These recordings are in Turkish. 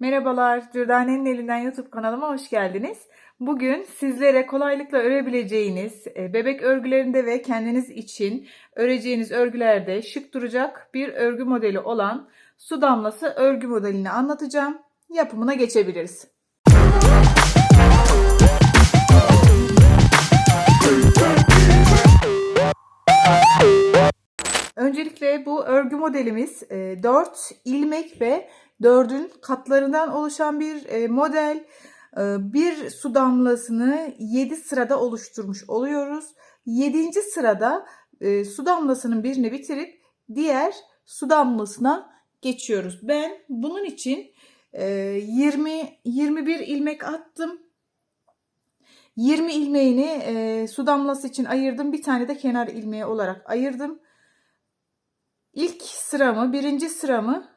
Merhabalar, Dürdane'nin elinden YouTube kanalıma hoş geldiniz. Bugün sizlere kolaylıkla örebileceğiniz, e, bebek örgülerinde ve kendiniz için öreceğiniz örgülerde şık duracak bir örgü modeli olan su damlası örgü modelini anlatacağım. Yapımına geçebiliriz. Öncelikle bu örgü modelimiz 4 ilmek ve 4'ün katlarından oluşan bir e, model. E, Bir su damlasını 7 sırada oluşturmuş oluyoruz. 7. sırada e, su damlasının birini bitirip diğer su damlasına geçiyoruz. Ben bunun için 20 21 ilmek attım. 20 ilmeğini su damlası için ayırdım. Bir tane de kenar ilmeği olarak ayırdım. İlk sıramı, birinci sıramı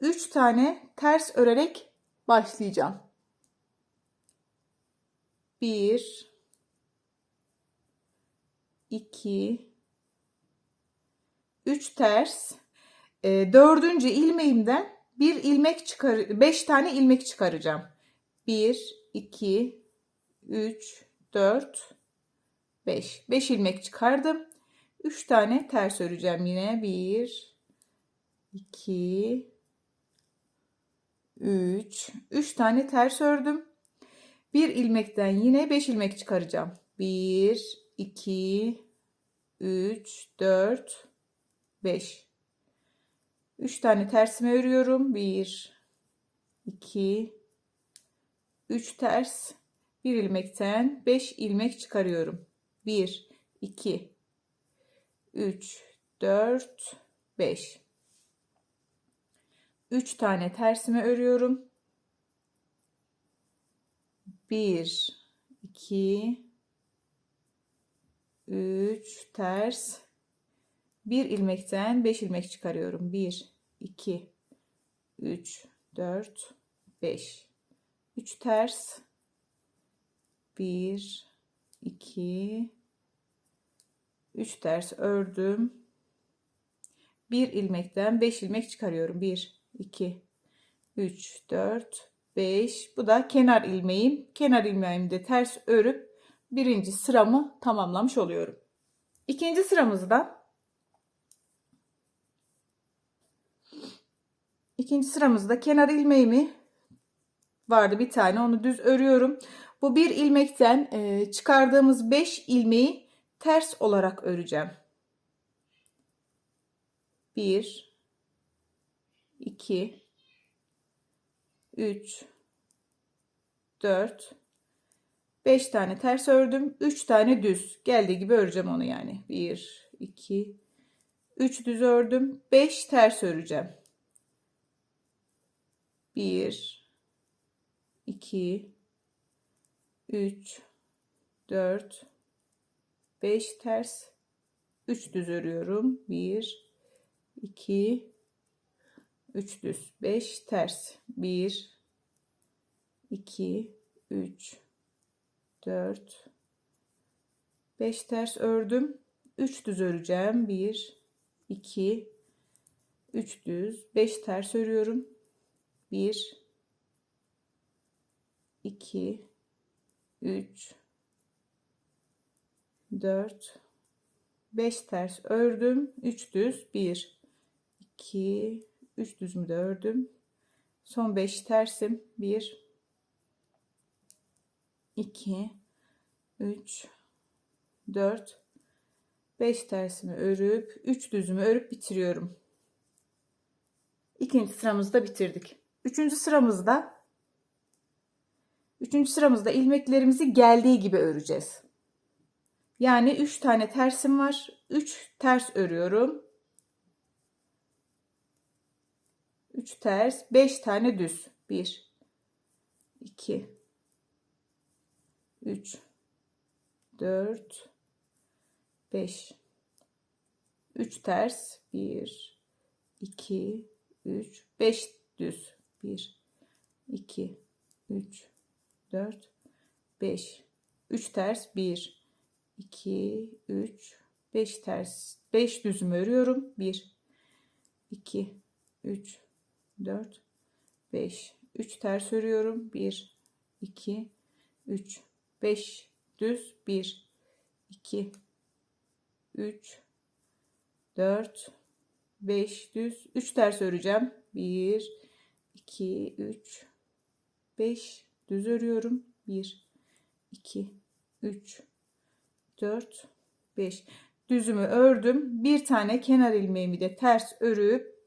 3 tane ters örerek başlayacağım. 1 2 3 ters. E, dördüncü ilmeğimden bir ilmek çıkar 5 tane ilmek çıkaracağım. 1 2 3 4 5. 5 ilmek çıkardım. 3 tane ters öreceğim yine. 1 2 3 3 tane ters ördüm. Bir ilmekten yine 5 ilmek çıkaracağım. 1 2 3 4 5 3 tane tersime örüyorum. 1 2 3 ters bir ilmekten 5 ilmek çıkarıyorum. 1 2 3 4 5 3 tane tersime örüyorum. 1 2 3 ters bir ilmekten 5 ilmek çıkarıyorum. 1 2 3 4 5 3 ters 1 2 3 ters ördüm. Bir ilmekten 5 ilmek çıkarıyorum. 1 2 3 4 5 bu da kenar ilmeğim. Kenar ilmeğimi de ters örüp birinci sıramı tamamlamış oluyorum. İkinci sıramızda ikinci sıramızda kenar ilmeğimi vardı bir tane onu düz örüyorum. Bu bir ilmekten e, çıkardığımız 5 ilmeği ters olarak öreceğim. 1 2 3 4 5 tane ters ördüm. 3 tane düz. Geldiği gibi öreceğim onu yani. 1 2 3 düz ördüm. 5 ters öreceğim. 1 2 3 4 5 ters 3 düz örüyorum. 1 2 3 düz. 5 ters. 1 2 3 4 5 ters ördüm. 3 düz öreceğim. 1 2 3 düz. 5 ters örüyorum. 1 2 3 4 5 ters ördüm. 3 düz. 1 2 3 düzümü de ördüm. Son 5 tersim. 1 2 3 4 5 tersimi örüp 3 düzümü örüp bitiriyorum. İkinci sıramızda bitirdik. Üçüncü sıramızda Üçüncü sıramızda ilmeklerimizi geldiği gibi öreceğiz. Yani 3 tane tersim var. 3 ters örüyorum. 3 ters 5 tane düz. 1 2 3 4 5 3 ters 1 2 3 5 düz. 1 2 3 4 5 3 ters 1 2 3 5 ters. 5 düzümü örüyorum. 1 2 3 4 5 3 ters örüyorum. 1 2 3 5 düz. 1 2 3 4 5 düz. 3 ters öreceğim. 1 2 3 5 düz örüyorum. 1 2 3 4 5 düzümü ördüm. Bir tane kenar ilmeğimi de ters örüp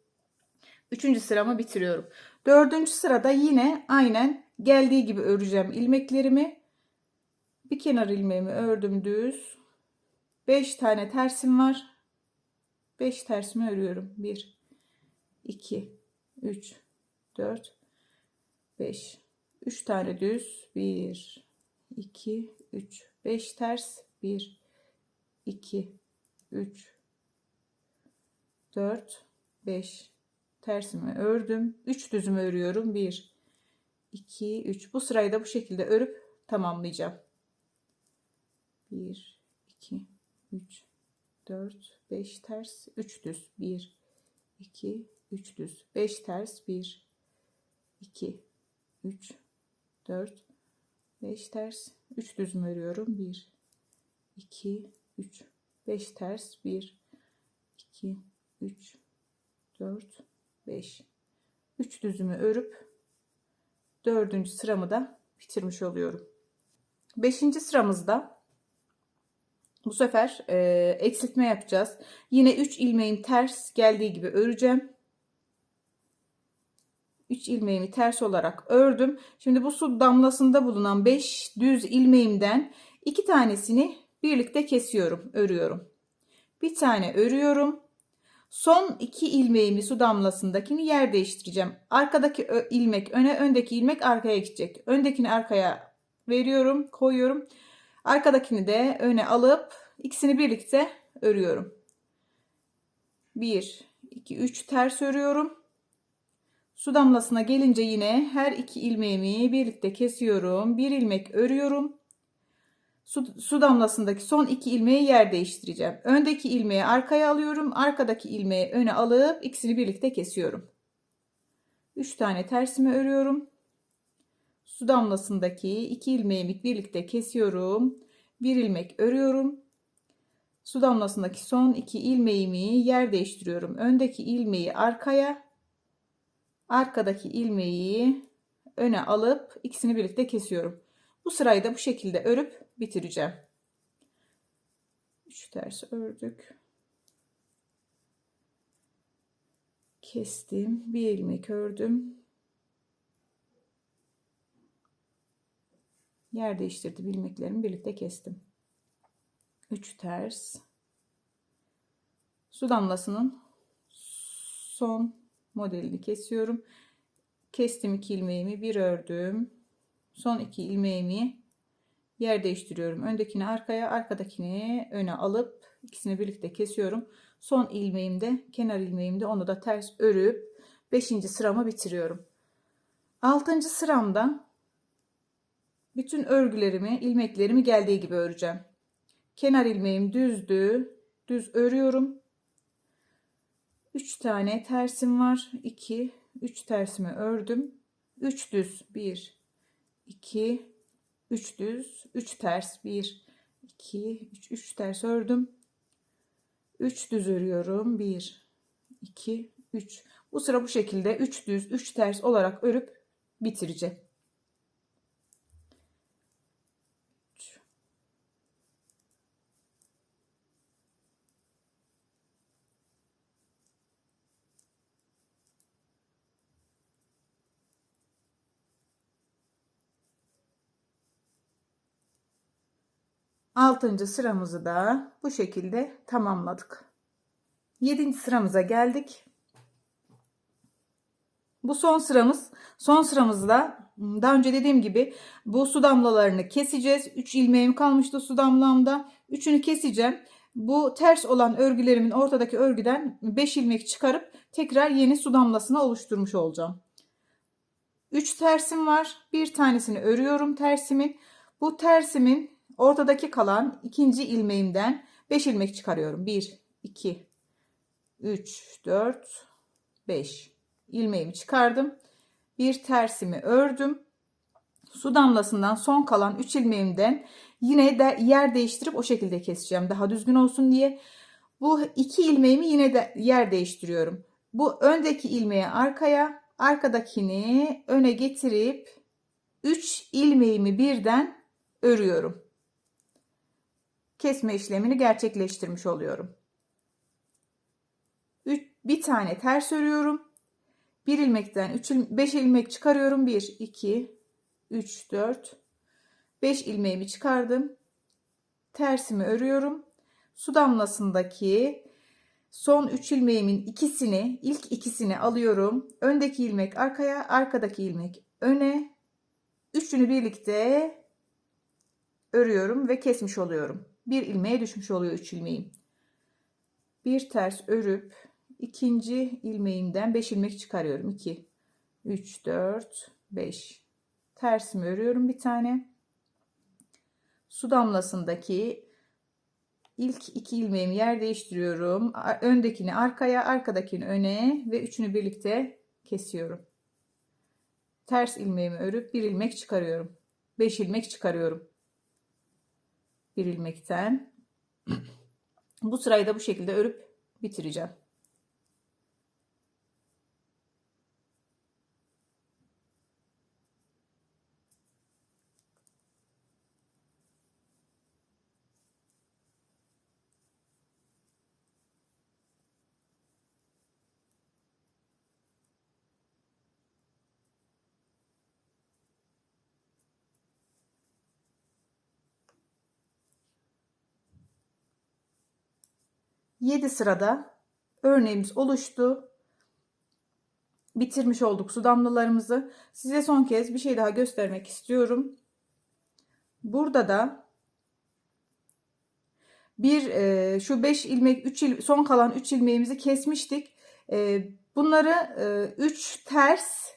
üçüncü sıramı bitiriyorum. Dördüncü sırada yine aynen geldiği gibi öreceğim ilmeklerimi. Bir kenar ilmeğimi ördüm düz. 5 tane tersim var. 5 tersimi örüyorum. 1 2 3 4 5 3 tane düz. 1 2 3 5 ters. 1 2 3 4 5 tersimi ördüm. 3 düzümü örüyorum. 1 2 3 bu sırayı da bu şekilde örüp tamamlayacağım. 1 2 3 4 5 ters 3 düz. 1 2 3 düz. 5 ters. 1 2 3 4 5 ters. 3 düzüm örüyorum. 1 2 3 5 ters. 1 2 3 4 5 3 düzümü örüp dördüncü sıramı da bitirmiş oluyorum. Beşinci sıramızda bu sefer e, eksiltme yapacağız. Yine 3 ilmeğim ters geldiği gibi öreceğim. 3 ilmeğimi ters olarak ördüm. Şimdi bu su damlasında bulunan 5 düz ilmeğimden 2 tanesini birlikte kesiyorum, örüyorum. Bir tane örüyorum. Son 2 ilmeğimi su damlasındakini yer değiştireceğim. Arkadaki ilmek öne, öndeki ilmek arkaya gidecek. Öndekini arkaya veriyorum, koyuyorum. Arkadakini de öne alıp ikisini birlikte örüyorum. 1 2 3 ters örüyorum. Su damlasına gelince yine her iki ilmeğimi birlikte kesiyorum. Bir ilmek örüyorum. Su, su damlasındaki son iki ilmeği yer değiştireceğim. Öndeki ilmeği arkaya alıyorum. Arkadaki ilmeği öne alıp ikisini birlikte kesiyorum. 3 tane tersimi örüyorum. Su damlasındaki iki ilmeğimi birlikte kesiyorum. Bir ilmek örüyorum. Su damlasındaki son iki ilmeğimi yer değiştiriyorum. Öndeki ilmeği arkaya, arkadaki ilmeği öne alıp ikisini birlikte kesiyorum. Bu sırayı da bu şekilde örüp bitireceğim. 3 ters ördük. Kestim. Bir ilmek ördüm. Yer değiştirdim ilmeklerimi birlikte kestim. 3 ters. Su damlasının son modelini kesiyorum. Kestim iki ilmeğimi bir ördüm. Son iki ilmeğimi yer değiştiriyorum. Öndekini arkaya, arkadakini öne alıp ikisini birlikte kesiyorum. Son ilmeğimde, kenar ilmeğimde onu da ters örüp 5. sıramı bitiriyorum. 6. sıramda bütün örgülerimi, ilmeklerimi geldiği gibi öreceğim. Kenar ilmeğim düzdü. Düz örüyorum. 3 tane tersim var. 2 3 tersimi ördüm. 3 düz 1 2 3 düz 3 ters 1 2 3 3 ters ördüm. 3 düz örüyorum. 1 2 3. Bu sıra bu şekilde 3 düz 3 ters olarak örüp bitireceğim. Altıncı sıramızı da bu şekilde tamamladık. Yedinci sıramıza geldik. Bu son sıramız. Son sıramızda daha önce dediğim gibi bu su damlalarını keseceğiz. 3 ilmeğim kalmıştı su damlamda. Üçünü keseceğim. Bu ters olan örgülerimin ortadaki örgüden 5 ilmek çıkarıp tekrar yeni su damlasını oluşturmuş olacağım. 3 tersim var. Bir tanesini örüyorum tersimin. Bu tersimin Ortadaki kalan ikinci ilmeğimden 5 ilmek çıkarıyorum. 1, 2, 3, 4, 5 ilmeğimi çıkardım. bir tersimi ördüm. Su damlasından son kalan 3 ilmeğimden yine de yer değiştirip o şekilde keseceğim daha düzgün olsun diye. Bu iki ilmeğimi yine de yer değiştiriyorum. Bu öndeki ilmeği arkaya, arkadakini öne getirip 3 ilmeğimi birden örüyorum. Kesme işlemini gerçekleştirmiş oluyorum. Üç- Bir tane ters örüyorum. Bir ilmekten 3 5 ilmek çıkarıyorum. 1 2 3 4 5 ilmeğimi çıkardım. Tersimi örüyorum. Su damlasındaki son 3 ilmeğimin ikisini, ilk ikisini alıyorum. Öndeki ilmek arkaya, arkadaki ilmek öne. Üçünü birlikte örüyorum ve kesmiş oluyorum. Bir ilmeğe düşmüş oluyor 3 ilmeğim. Bir ters örüp ikinci ilmeğimden 5 ilmek çıkarıyorum. 2 3 4 5 tersimi örüyorum bir tane. Su damlasındaki ilk iki ilmeğimi yer değiştiriyorum. Öndekini arkaya, arkadakini öne ve üçünü birlikte kesiyorum. Ters ilmeğimi örüp bir ilmek çıkarıyorum. 5 ilmek çıkarıyorum. Bir ilmekten. Bu sırayı da bu şekilde örüp bitireceğim. Yedi sırada örneğimiz oluştu. Bitirmiş olduk su damlalarımızı. Size son kez bir şey daha göstermek istiyorum. Burada da bir e, şu 5 ilmek 3 il, son kalan 3 ilmeğimizi kesmiştik. E, bunları 3 ters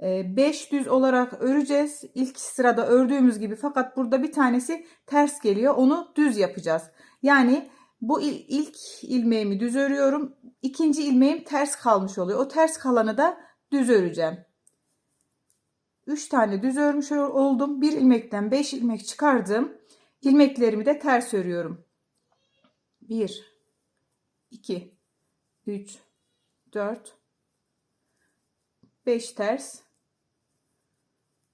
5 düz olarak öreceğiz. İlk sırada ördüğümüz gibi fakat burada bir tanesi ters geliyor. Onu düz yapacağız. Yani bu il- ilk ilmeğimi düz örüyorum. İkinci ilmeğim ters kalmış oluyor. O ters kalanı da düz öreceğim. 3 tane düz örmüş oldum. Bir ilmekten 5 ilmek çıkardım. İlmeklerimi de ters örüyorum. 1 2 3 4 5 ters.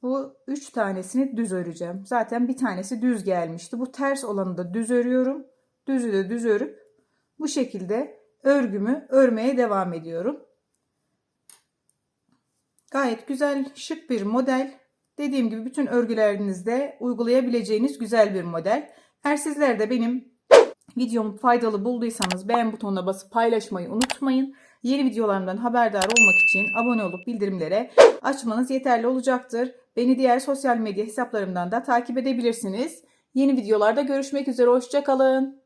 Bu 3 tanesini düz öreceğim. Zaten bir tanesi düz gelmişti. Bu ters olanı da düz örüyorum. Düzü de düz örüp bu şekilde örgümü örmeye devam ediyorum. Gayet güzel, şık bir model. Dediğim gibi bütün örgülerinizde uygulayabileceğiniz güzel bir model. Eğer sizler de benim videomu faydalı bulduysanız beğen butonuna basıp paylaşmayı unutmayın. Yeni videolarımdan haberdar olmak için abone olup bildirimlere açmanız yeterli olacaktır. Beni diğer sosyal medya hesaplarımdan da takip edebilirsiniz. Yeni videolarda görüşmek üzere, hoşçakalın.